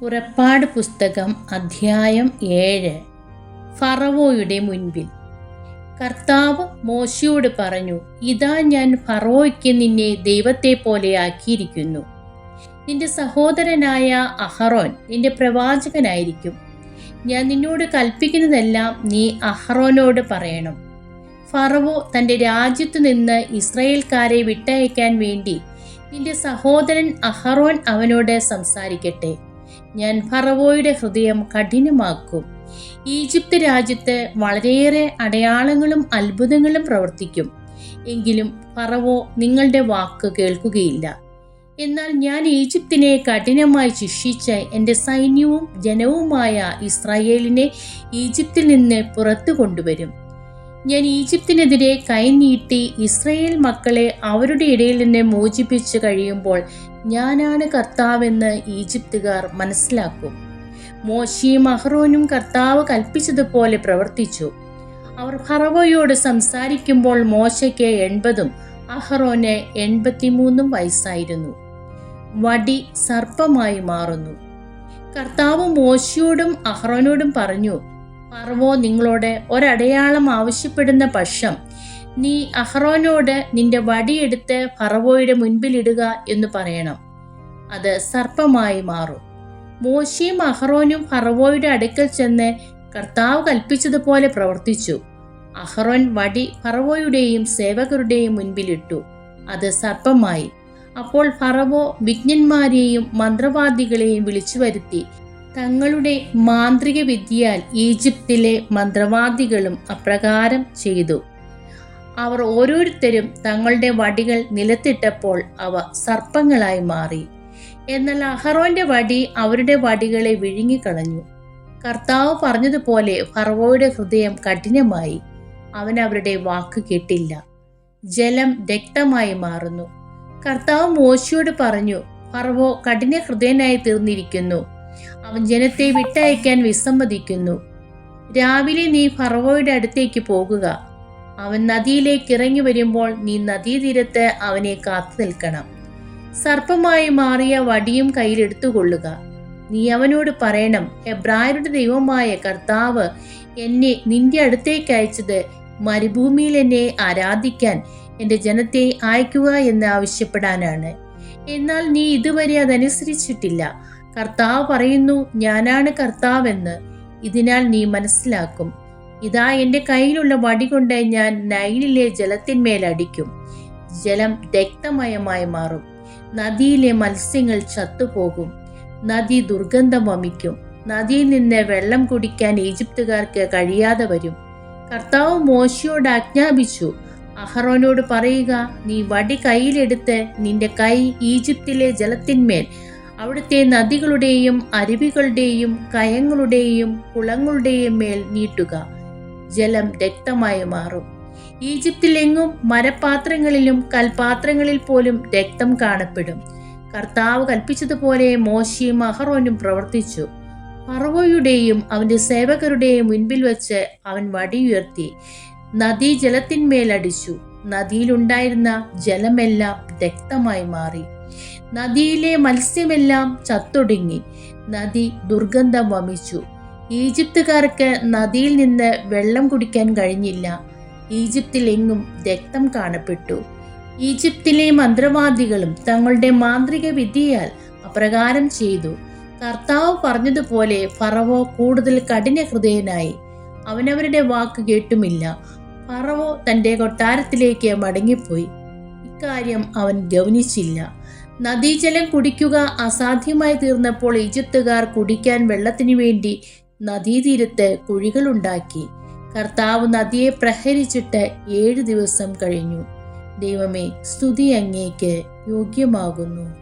പുറപ്പാട് പുസ്തകം അധ്യായം ഏഴ്. ഫറവോയുടെ മുൻപിൽ. കർത്താവ് മോശയോട് പറഞ്ഞു ഇതാ ഞാൻ ഫറവോയ്ക്ക് നിന്നെ ദൈവത്തെ പോലെ ആക്കിയിരിക്കുന്നു. നിന്റെ സഹോദരനായ അഹറോൻ നിന്റെ പ്രവാചകനായിരിക്കും. ഞാൻ നിന്നോട് കൽപ്പിക്കുന്നതെല്ലാം നീ അഹറോനോട് പറയണം. ഫറവോ തന്റെ രാജ്യത്തു നിന്ന് ഇസ്രയേൽക്കാരെ വിട്ടയക്കാൻ വേണ്ടി നിന്റെ സഹോദരൻ അഹറോൻ അവനോട് സംസാരിക്കട്ടെ. ഞാൻ ഫറവോയുടെ ഹൃദയം കഠിനമാക്കും. ഈജിപ്ത് രാജ്യത്ത് വളരെയേറെ അടയാളങ്ങളും അത്ഭുതങ്ങളും പ്രവർത്തിക്കും. എങ്കിലും ഫറവോ നിങ്ങളുടെ വാക്ക് കേൾക്കുകയില്ല. എന്നാൽ ഞാൻ ഈജിപ്തിനെ കഠിനമായി ശിക്ഷിച്ച് എന്റെ സൈന്യവും ജനവുമായ ഇസ്രായേലിനെ ഈജിപ്തിൽ നിന്ന് പുറത്തു കൊണ്ടുവരും. ഞാൻ ഈജിപ്തിനെതിരെ കൈനീട്ടി ഇസ്രയേൽ മക്കളെ അവരുടെ ഇടയിൽ നിന്ന് മോചിപ്പിച്ചു കഴിയുമ്പോൾ ഞാനാണ് കർത്താവെന്ന് ഈജിപ്തുകാർ മനസ്സിലാക്കും. മോശിയും അഹ്റോനും കർത്താവ് കൽപ്പിച്ചതുപോലെ പ്രവർത്തിച്ചു. അവർ ഫറവോയോട് സംസാരിക്കുമ്പോൾ മോശയ്ക്ക് എൺപതും അഹ്റോന് എൺപത്തിമൂന്നും വയസ്സായിരുന്നു. വടി സർപ്പമായി മാറുന്നു. കർത്താവ് മോശയോടും അഹ്റോനോടും പറഞ്ഞു ഫറവോ നിങ്ങളോട് ഒരടയാളം ആവശ്യപ്പെടുന്ന പക്ഷം നീ അഹ്റോനോട് നിന്റെ വടിയെടുത്ത് ഫറവോയുടെ മുൻപിലിടുക എന്ന് പറയണം. അത് സർപ്പമായി മാറും. മോശയും അഹ്റോനും ഫറവോയുടെ അടുക്കൽ ചെന്ന് കർത്താവ് കൽപ്പിച്ചതുപോലെ പ്രവർത്തിച്ചു. അഹ്റോൻ വടി ഫറവോയുടെയും സേവകരുടെയും മുൻപിലിട്ടു. അത് സർപ്പമായി. അപ്പോൾ ഫറവോ വിജ്ഞന്മാരെയും മന്ത്രവാദികളെയും വിളിച്ചു വരുത്തി തങ്ങളുടെ മാന്ത്രിക വിദ്യയാൽ ഈജിപ്തിലെ മന്ത്രവാദികളും അപ്രകാരം ചെയ്തു. അവർ ഓരോരുത്തരും തങ്ങളുടെ വടികൾ നിലത്തിട്ടപ്പോൾ അവ സർപ്പങ്ങളായി മാറി. എന്നാൽ അഹറോന്റെ വടി അവരുടെ വടികളെ വിഴുങ്ങിക്കളഞ്ഞു. കർത്താവ് പറഞ്ഞതുപോലെ ഫറവോയുടെ ഹൃദയം കഠിനമായി. അവൻ അവരുടെ വാക്ക് കേട്ടില്ല. ജലം രക്തമായി മാറുന്നു. കർത്താവ് മോശിയോട് പറഞ്ഞു ഫറവോ കഠിന ഹൃദയനായി തീർന്നിരിക്കുന്നു. അവൻ ജനത്തെ വിട്ടയക്കാൻ വിസമ്മതിക്കുന്നു. രാവിലെ നീ ഫറവോയുടെ അടുത്തേക്ക് പോകുക. അവൻ നദിയിലേക്ക് ഇറങ്ങി വരുമ്പോൾ നീ നദീതീരത്ത് അവനെ കാത്തു നിൽക്കണം. സർപ്പമായി മാറിയ വടിയും കയ്യിലെടുത്തുകൊള്ളുക. നീ അവനോട് പറയണം എബ്രായരുടെ ദൈവമായ കർത്താവ് എന്നെ നിന്റെ അടുത്തേക്ക് അയച്ചത് മരുഭൂമിയിൽ എന്നെ ആരാധിക്കാൻ എന്റെ ജനത്തെ അയക്കുക എന്ന് ആവശ്യപ്പെടാനാണ്. എന്നാൽ നീ ഇതുവരെ അതനുസരിച്ചിട്ടില്ല. കർത്താവ് പറയുന്നു ഞാനാണ് കർത്താവെന്ന്. ഇതിനാൽ നീ മനസ്സിലാക്കും. ഇതാ എന്റെ കയ്യിലുള്ള വടി കൊണ്ട് ഞാൻ നൈലിലെ ജലത്തിന്മേൽ അടിക്കും. ജലം രക്തമയമായി മാറും. നദിയിലെ മത്സ്യങ്ങൾ ചത്തുപോകും. നദി ദുർഗന്ധം വമിക്കും. നദിയിൽ നിന്ന് വെള്ളം കുടിക്കാൻ ഈജിപ്തുകാർക്ക് കഴിയാതെ വരും. കർത്താവ് മോശയോട് ആജ്ഞാപിച്ചു. അഹറോനോട് പറയുക നീ വടി കയ്യിലെടുത്ത് നിന്റെ കൈ ഈജിപ്തിലെ ജലത്തിന്മേൽ അവിടുത്തെ നദികളുടെയും അരുവികളുടെയും കയങ്ങളുടെയും കുളങ്ങളുടെയും മേൽ നീട്ടുക. ജലം രക്തമായി മാറും. ഈജിപ്തിലെങ്ങും മരപാത്രങ്ങളിലും കൽപാത്രങ്ങളിൽ പോലും രക്തം കാണപ്പെടും. കർത്താവ് കൽപ്പിച്ചതുപോലെ മോശയും അഹറോനും പ്രവർത്തിച്ചു. ഫറവോയുടെയും അവന്റെ സേവകരുടെയും മുൻപിൽ വെച്ച് അവൻ വടിയുയർത്തി. നദീ ജലത്തിന്മേലടിച്ചു നദിയിലുണ്ടായിരുന്ന ജലമെല്ലാം രക്തമായി മാറി. നദിയിലെ മത്സ്യമെല്ലാം ചത്തൊടുങ്ങി. നദി ദുർഗന്ധം വമിച്ചു. ഈജിപ്തുകാർക്ക് നദിയിൽ നിന്ന് വെള്ളം കുടിക്കാൻ കഴിഞ്ഞില്ല. ഈജിപ്തിലെങ്ങും രക്തം കാണപ്പെട്ടു. ഈജിപ്തിലെ മന്ത്രവാദികളും തങ്ങളുടെ മാന്ത്രിക വിദ്യയാൽ അപ്രകാരം ചെയ്തു. കർത്താവ് പറഞ്ഞതുപോലെ ഫറവോ കൂടുതൽ കഠിന ഹൃദയനായി അവനവരുടെ വാക്ക് കേട്ടുമില്ല. ഫറവോ തന്റെ കൊട്ടാരത്തിലേക്ക് മടങ്ങിപ്പോയി. ഇക്കാര്യം അവൻ ഗൗനിച്ചില്ല. നദീജലം കുടിക്കുക അസാധ്യമായി തീർന്നപ്പോൾ ഈജിപ്തുകാർ കുടിക്കാൻ വെള്ളത്തിനു വേണ്ടി നദീതീരത്ത് കുഴികളുണ്ടാക്കി. കർത്താവ് നദിയെ പ്രഹരിച്ചിട്ട് ഏഴു ദിവസം കഴിഞ്ഞു. ദൈവമേ സ്തുതി അങ്ങേക്ക് യോഗ്യമാകുന്നു.